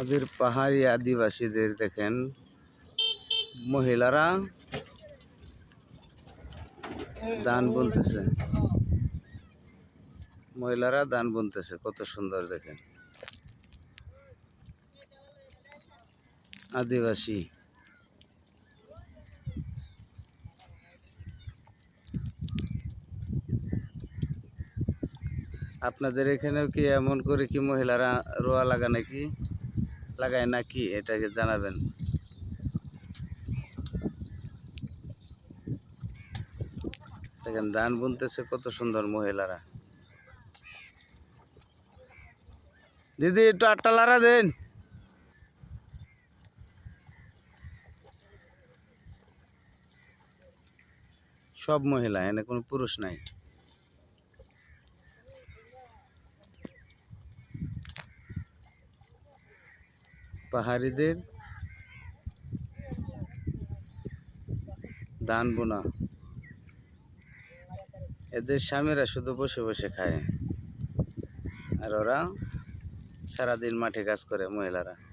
আমাদের পাহাড়ি আদিবাসীদের দেখেন, মহিলারা দান বুনতেছে। মহিলারা দান বুনতেছে, কত সুন্দর দেখেন। আদিবাসী। আপনাদের এখানেও কি এমন করে কি মহিলারা রোয়া লাগা নাকি? লাগায় নাকি এটাকে জানাবেন? দেখেন, ধান বুনতেছে কত সুন্দর মহিলারা। দিদি, একটু আটটা লারা দেন। সব মহিলা, এনে কোনো পুরুষ নাই। পাহাড়িদের ধান বোনা। এদের স্বামীরা শুধু বসে বসে খায়। আর ওরা সারাদিন মাঠে কাজ করে মহিলারা।